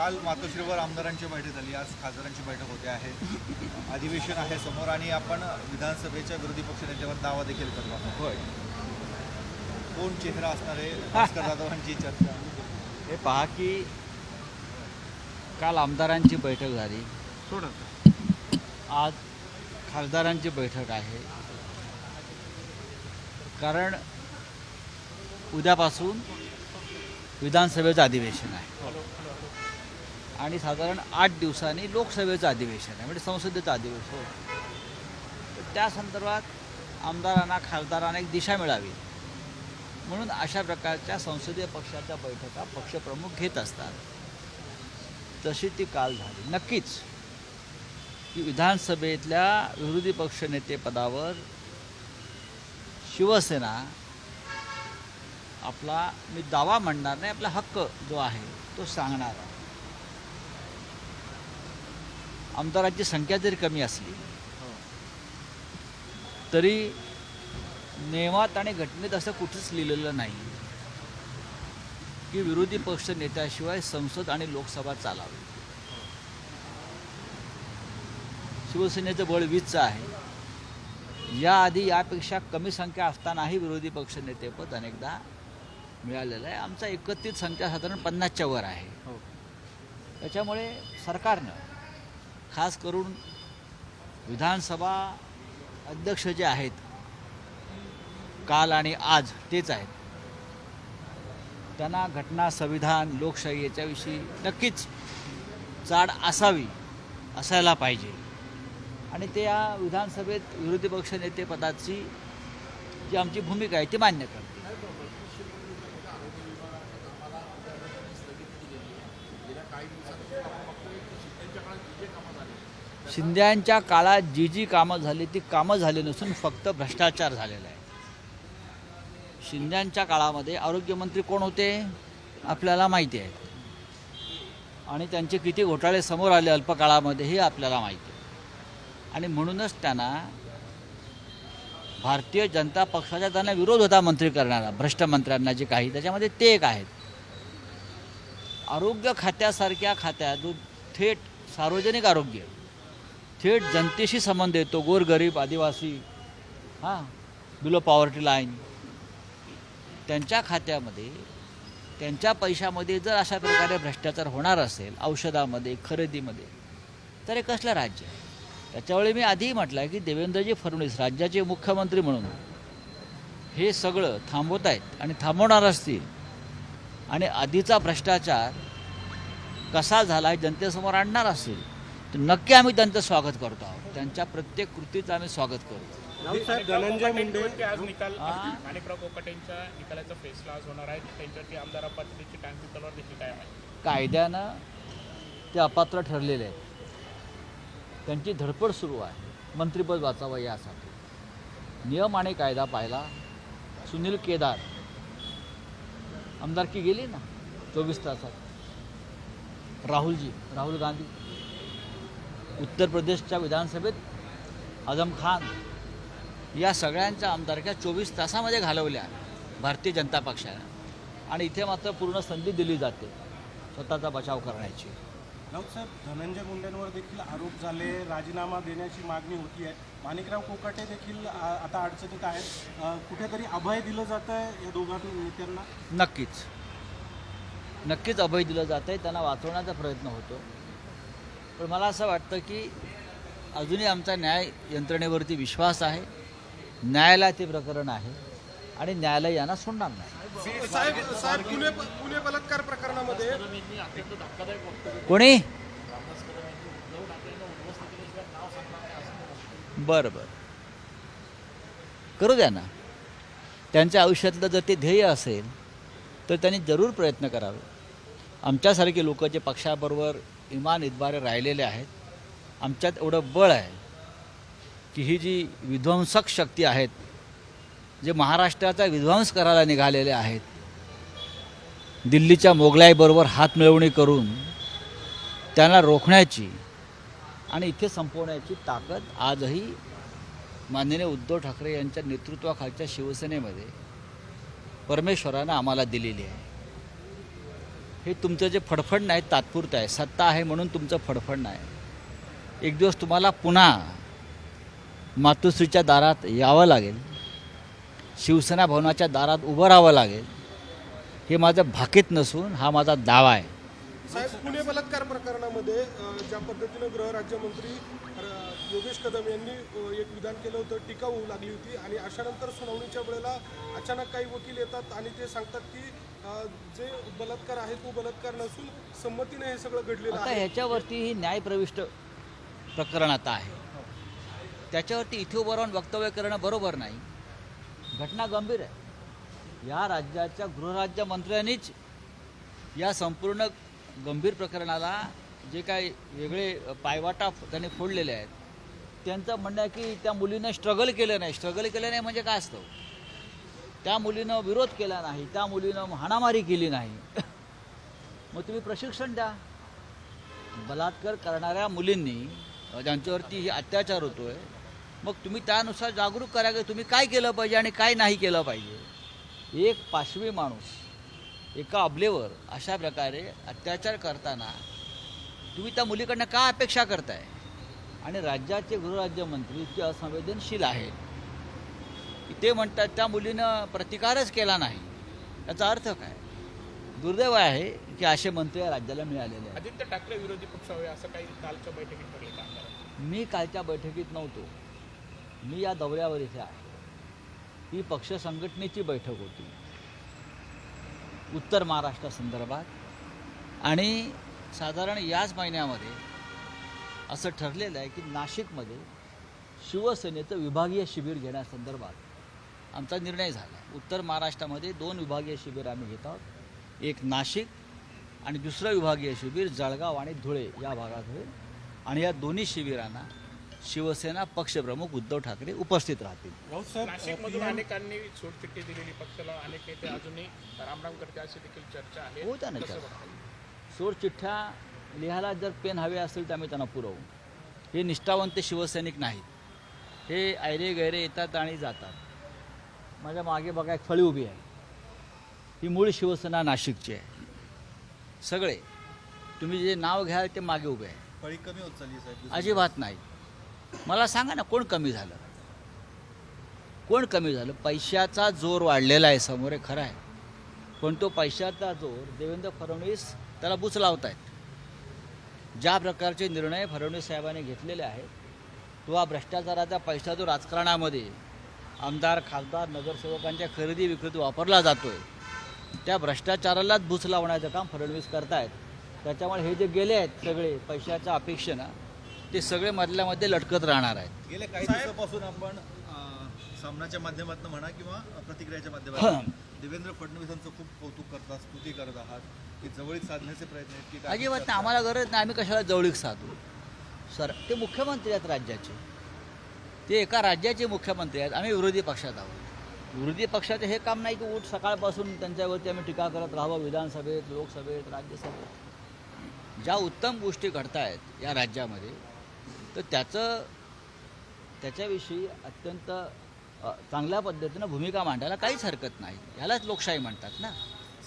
काल मातोश्रीवर आमदारांची बैठक झाली आज खासदारांची बैठक होते आहे. अधिवेशन आहे समोर आणि आपण विधानसभेच्या विरोधी पक्षनेत्यावर दावा देखील करतो आहोत. होय. कोण चेहरा असणार आहे? भास्कर जाधवांची चर्चा. हे पहा की काल आमदारांची बैठक झाली. आज खासदारांची बैठक आहे. कारण उद्यापासून विधानसभेचं अधिवेशन आहे. आणि साधारण आठ दिवसांनी लोकसभेचं अधिवेशन आहे म्हणजे संसदेचं अधिवेशन. तर त्या संदर्भात आमदारांना खासदारांना एक दिशा मिळावी. म्हणून अशा प्रकारच्या संसदीय पक्षाच्या बैठका पक्षप्रमुख घेत असतात. तशी ती काल झाली. नक्कीच की विधानसभेतल्या विरोधी पक्षनेतेपदावर शिवसेना आपला मी दावा म्हणणार नाही आपला हक्क जो आहे तो सांगणार आहे आमदारांची संख्या जरी कमी असली तरी नियमात आणि घटनेत असं कुठंच लिहिलेलं नाही की विरोधी पक्ष नेत्याशिवाय संसद आणि लोकसभा चालावी. शिवसेनेचं बळ वीसचं आहे. याआधी यापेक्षा कमी संख्या असतानाही विरोधी पक्ष नेतेपद अनेकदा मिळालेलं आहे. आमचा एकत्रित संख्या साधारण पन्नासच्या वर आहे. त्याच्यामुळे सरकारनं खास करून विधानसभा अध्यक्ष जे आहेत काल आणि आज तेच आहेत. त्यांना घटना संविधान लोकशाही याच्याविषयी नक्कीच चाड असावी असायला पाहिजे. आणि ते या विधानसभेत विरोधी पक्षनेतेपदाची जी आमची भूमिका आहे ती मान्य करते शिंद्यांच्या काळात जी जी कामं झाली ती कामं झाली नसून फक्त भ्रष्टाचार झालेला आहे. शिंद्यांच्या काळामध्ये आरोग्यमंत्री कोण होते? आपल्याला माहिती आहे. आणि त्यांचे किती घोटाळे समोर आले अल्पकाळामध्ये हे आपल्याला माहिती आहे. आणि म्हणूनच त्यांना भारतीय जनता पक्षाचा त्यांना विरोध होता मंत्री करणारा भ्रष्ट मंत्र्यांना जे काही त्याच्यामध्ये ते एक आहेत. आरोग्य खात्यासारख्या खात्यात जो थेट सार्वजनिक आरोग्य थेट जनतेशी संबंध येतो. गोरगरीब आदिवासी. हां बिलो पॉवर्टी लाईन त्यांच्या खात्यामध्ये त्यांच्या पैशामध्ये जर अशा प्रकारे भ्रष्टाचार होणार असेल औषधामध्ये खरेदीमध्ये तर हे कसलं राज्य आहे? त्याच्यावेळी मी आधीही म्हटलं आहे की देवेंद्रजी फडणवीस राज्याचे मुख्यमंत्री म्हणून हे सगळं थांबवत आहेत आणि थांबवणार असतील. आणि आधीचा भ्रष्टाचार कसा झाला आहे जनतेसमोर आणणार असतील. तर नक्की आम्ही त्यांचं स्वागत करतो आहोत. त्यांच्या प्रत्येक कृतीचं आम्ही स्वागत करतो. धनंजय मुंडे आज निकाल हा? माणिकराव कोकाटेंच्या निकालाचा फैसला आज होणार आहे. त्यांच्यावरती आमदार अपात्रतेची टांगती तलवार देखील काय आहे? कायद्यानं ते अपात्र ठरलेले आहेत. त्यांची धडपड सुरू आहे. मंत्रिपद वाचावं यासाठी. नियम आणि कायदा पाहिला. सुनील केदार. आमदारकी गेली ना? चोवीस तासात. राहुलजी राहुल गांधी. उत्तर प्रदेशच्या विधानसभेत आझम खान या सगळ्यांच्या आमदारक्या चोवीस तासामध्ये घालवल्या भारतीय जनता पक्षानं आणि इथे मात्र पूर्ण संधी दिली जाते स्वतःचा बचाव करण्याची. राऊतसाहेब धनंजय मुंडेंवर देखील आरोप झाले राजीनामा देण्याची मागणी होती आहे. माणिकराव कोकाटे देखील आता अडचणीत आहेत. कुठेतरी अभय दिलं जातं आहे या दोघां नेत्यांना? नक्कीच. नक्कीच अभय दिलं जात आहे त्यांना वाचवण्याचा प्रयत्न होतो. पण मला असं वाटतं की अजूनही आमचा न्याय यंत्रणेवरती विश्वास आहे. न्यायालयात ते प्रकरण आहे आणि न्यायालय यांना सोडणार नाही. साहेब साहेब पुणे पुणे बलात्कार प्रकरणामध्ये कोणी? बरं बरं. करू द्या ना. त्यांच्या आयुष्यातलं जर ते ध्येय असेल तर त्यांनी जरूर प्रयत्न करावे. आमच्यासारखे लोक जे पक्षाबरोबर इमान इतबारे राहिलेले आहेत. आमच्यात एवढं बळ आहे की ही जी विध्वंसक शक्ती आहेत जे महाराष्ट्राचा विध्वंस करायला निघालेले आहेत दिल्लीच्या मोगलाईबरोबर हात मिळवणी करून त्यांना रोखण्याची आणि इथे संपवण्याची ताकद आजही माननीय उद्धव ठाकरे यांच्या नेतृत्वाखालच्या शिवसेनेमध्ये परमेश्वरानं आम्हाला दिलेली आहे. हे तुमचं जे फडफडणं आहे तात्पुरतं आहे. सत्ता आहे म्हणून तुमचं फडफडणं आहे एक दिवस तुम्हाला पुन्हा मातोश्रीच्या दारात यावं लागेल. शिवसेना भवनाच्या दारात उभं राहावं लागेल. हे माझं भाकीत नसून हा माझा दावा आहे. साहेब पुणे बलात्कार प्रकरणामध्ये ज्या पद्धतीनं गृहराज्यमंत्री योगेश कदम यांनी एक विधान केलं होतं टीका होऊ लागली होती आणि अशानंतर सुनावणीच्या वेळेला अचानक काही वकील येतात आणि ते सांगतात की जे बलात्कार आहे तो बलात्कार नसून संमतीने हे सगळं घडलेलं आता आहे. ह्याच्यावरती ही न्यायप्रविष्ट प्रकरण आता आहे. त्याच्यावरती इथे उभं राहून वक्तव्य करणं बरोबर नाही. घटना गंभीर आहे. या राज्याच्या गृहराज्यमंत्र्यांनीच या संपूर्ण गंभीर प्रकरणाला जे काही वेगळे पायवाटा त्यांनी फोडलेले आहेत त्यांचं म्हणणं आहे की त्या मुलीनं स्ट्रगल केलं नाही. स्ट्रगल केलं नाही म्हणजे काय असतं? त्या मुलीनं विरोध केला नाही. त्या मुलीनं हाणामारी केली नाही. मग तुम्ही प्रशिक्षण द्या. बलात्कार करणाऱ्या मुलींनी ज्यांच्यावरती ही अत्याचार आहे मग तुम्ही त्यानुसार जागरूक करा की तुम्ही काय केलं पाहिजे आणि काय नाही केलं पाहिजे. एक पाशवी माणूस एका अबलेवर अशा प्रकारे अत्याचार करताना तुम्ही त्या मुलीकडनं का अपेक्षा करताय? आणि राज्याचे गृहराज्यमंत्री इतके असंवेदनशील आहेत. ते म्हणतात त्या मुलीनं प्रतिकारच केला नाही. याचा अर्थ काय? दुर्दैव आहे की असे मंत्री या राज्याला मिळालेले आहेत. आदित्य ठाकरे विरोधी पक्ष हवे असं काही कालच्या बैठकीत ठरले? मी कालच्या बैठकीत नव्हतो. मी या दौऱ्यावर इथे आहे. ही पक्ष संघटनेची बैठक होती. उत्तर महाराष्ट्रासंदर्भात आणि साधारण याच महिन्यामध्ये असं ठरलेलं आहे की नाशिकमध्ये शिवसेनेचं विभागीय शिबिर घेण्यासंदर्भात आमचा निर्णय झाला. उत्तर महाराष्ट्रामध्ये दोन विभागीय शिबिर आम्ही घेत आहोत. एक नाशिक आणि दुसरं विभागीय शिबिर जळगाव आणि धुळे या भागात होईल आणि या दोन्ही शिबिरांना शिवसेना पक्षप्रमुख उद्धव ठाकरे उपस्थित राहतील. नाशिकमधून अनेकांनी सोडचिठ्ठी दिलेली पक्षाला अनेक नेते अजूनही रामराम करते अशी देखील चर्चा आहे. हो ना कसं लिहायला जर पेन हवे असेल तर आम्ही त्यांना पुरवू. हे निष्ठावंत शिवसैनिक नाहीत. हे ऐरे गैरे येतात आणि जातात. माझ्या मागे बघा एक फळी उभी आहे. ही मूळ शिवसेना नाशिकची आहे. सगळे तुम्ही जे नाव घ्याल ते मागे उभे आहे. फळी कमी होत चालली आहे, साहेब अजिबात नाही. मला सांगा ना कोण कमी झालं? कोण कमी झालं? पैशाचा जोर वाढलेला आहे समोर हे खरं आहे. पण तो पैशाचा जोर देवेंद्र फडणवीस त्याला बुच लावत आहेत ज्या प्रकारचे निर्णय फडणवीस साहेबांनी घेतलेले आहेत तो हा भ्रष्टाचाराचा पैसा जो राजकारणामध्ये आमदार खासदार नगरसेवकांच्या खरेदी विक्रीत वापरला जातो आहे त्या भ्रष्टाचारालाच भूस लावण्याचं काम फडणवीस करतायत. त्याच्यामुळे हे जे गेले आहेत सगळे पैशाच्या अपेक्षेनं ते सगळे मधल्यामध्ये लटकत राहणार आहेत. गेल्या काही दिवसापासून आपण सामनाच्या माध्यमातून म्हणा किंवा प्रतिक्रियाच्या माध्यमातून. देवेंद्र फडणवीसांचं खूप कौतुक करतात स्तुती करत आहात की जवळीक साधण्याचे प्रयत्न आहेत की अजिबात नाही आम्हाला गरज नाही आम्ही कशाला जवळीक साधू? सर ते मुख्यमंत्री आहेत राज्याचे. ते एका राज्याचे मुख्यमंत्री आहेत आम्ही विरोधी पक्षात आहोत. विरोधी पक्षाचे हे काम नाही की उठ सकाळपासून त्यांच्यावरती आम्ही टीका करत राहावं विधानसभेत लोकसभेत राज्यसभेत. ज्या उत्तम गोष्टी घडत आहेत या राज्यामध्ये तर त्याचं त्याच्याविषयी अत्यंत चांगल्या पद्धतीनं भूमिका मांडायला काहीच हरकत नाही. ह्यालाच लोकशाही म्हणतात ना.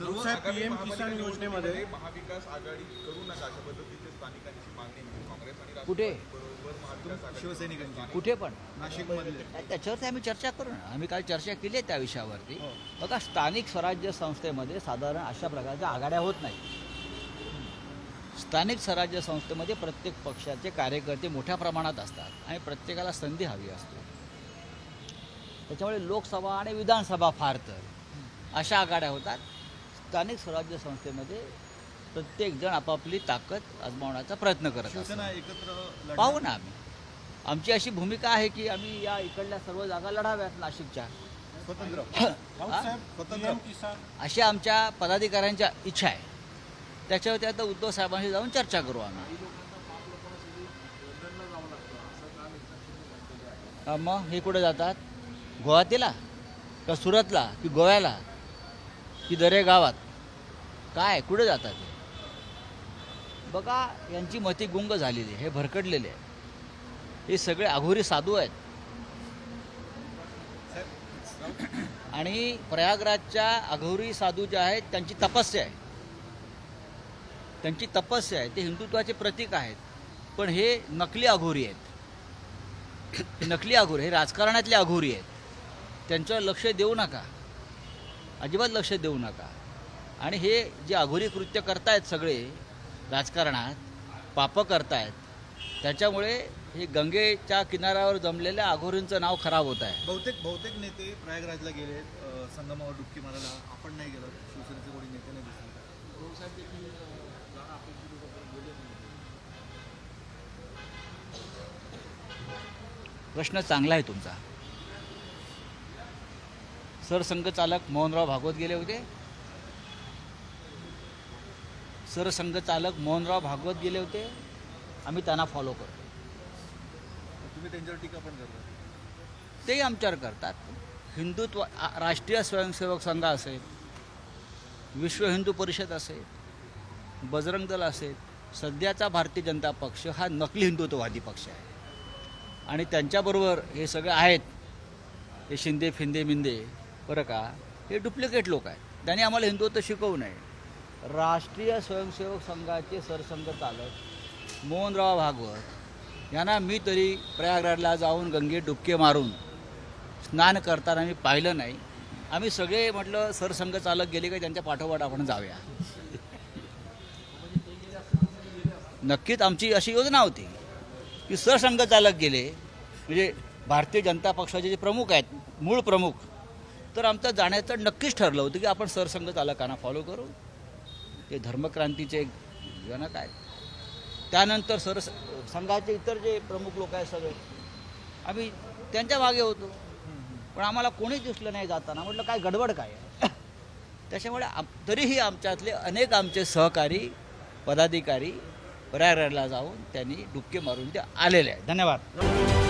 पीएम किसान योजनेमध्ये महाविकास आघाडी करू नका अशा पद्धतीची स्थानिकांची मागणी. काँग्रेस आणि कुठे? शिवसैनिकांची. कुठे पण. नाशिकमधले. नाही, त्याच्यावरती आम्ही चर्चा करू ना. आम्ही काल चर्चा केली आहे त्या विषयावरती. बघा स्थानिक स्वराज्य संस्थेमध्ये साधारण अशा प्रकारच्या आघाड्या होत नाही स्थानिक स्वराज्य संस्थेमध्ये प्रत्येक पक्षाचे कार्यकर्ते मोठ्या प्रमाणात असतात आणि प्रत्येकाला संधी हवी असते. त्याच्यामुळे लोकसभा आणि विधानसभा फार तर. अशा आघाड्या होतात. स्थानिक स्वराज्य संस्थेमध्ये प्रत्येक जण आपापली ताकद आजमावण्याचा प्रयत्न करत असतो. पाहू ना आम्ही. आमची अशी भूमिका आहे की आम्ही या इकडल्या सर्व जागा लढाव्यात नाशिकच्या. अशा आमच्या पदाधिकाऱ्यांच्या इच्छा आहे. त्याच्यावरती आता उद्धव साहेबांशी जाऊन चर्चा करू आम्ही. मग हे कुठे जातात? गुवाहाटीला का सुरतला की गोव्याला की दरे गावात काय? कुठे जातात बघा यांची मती गुंग झालेली आहे हे भरकटलेले आहे. हे सगळे अघोरी साधू आहेत. आणि प्रयागराजच्या अघोरी साधू जे आहेत त्यांची तपस्या आहे. त्यांची तपस्या आहे. ते हिंदुत्वाचे प्रतीक आहेत. पण हे नकली अघोरी आहेत. नकली अघोरी हे राजकारणातले अघोरी आहेत. त्यांच्यावर लक्ष देऊ नका. अजिबात लक्ष देऊ नका. आणि हे जे अघोरी कृत्य करतायत सगळे राजकारणात पापं करतायत त्याच्यामुळे हे गंगेच्या किनाऱ्यावर जमलेल्या अघोरींचं नाव खराब होत आहे. बहुतेक बहुतेक नेते प्रयागराजला गेले संगमावर डुबकी मारायला आपण नाही गेलो. शिवसेनेचे कोणी नेते नाही प्रश्न चांगला आहे तुमचा. सरसंघचालक मोहनराव भागवत गेले होते. सरसंघचालक मोहनराव भागवत गेले होते. आम्ही त्यांना फॉलो करतो. तुम्ही त्यांच्यावर टीका पण करता. तेही आमच्यावर करतात. हिंदुत्व राष्ट्रीय स्वयंसेवक संघ असेल विश्व हिंदू परिषद असेल बजरंग दल असेल सध्याचा भारतीय जनता पक्ष हा नकली हिंदुत्ववादी पक्ष आहे. आणि त्यांच्याबरोबर हे सगळे आहेत हे शिंदे फिंदे मिंदे बरं का? हे डुप्लिकेट लोक आहेत. त्यांनी आम्हाला हिंदुत्व शिकवू नये. राष्ट्रीय स्वयंसेवक संघाचे सरसंघ चालक मोहनराव भागवत यांना मी तरी प्रयागराजला जाऊन गंगेत डुबके मारून स्नान करताना मी पाहिलं नाही. आम्ही सगळे म्हटलं सरसंघ चालक गेले का त्यांच्या पाठोपाठ आपण जाऊया. नक्कीच आमची अशी योजना होती की सरसंघ चालक गेले. म्हणजे भारतीय जनता पक्षाचे जे प्रमुख आहेत मूळ प्रमुख तर आमचं जाण्याचं नक्कीच ठरलं होतं की आपण सरसंघ चालकांना फॉलो करू. ते धर्मक्रांतीचे जनक आहेत. त्यानंतर सर संघाचे इतर जे प्रमुख लोक आहेत सगळे आम्ही त्यांच्या मागे होतो. पण आम्हाला कोणीच दिसलं नाही जाताना. म्हटलं काय गडबड काय आहे? त्याच्यामुळे आम तरीही आमच्यातले अनेक आमचे सहकारी पदाधिकारी प्रयागराजला जाऊन त्यांनी डुबके मारून ते आलेले आहेत. धन्यवाद.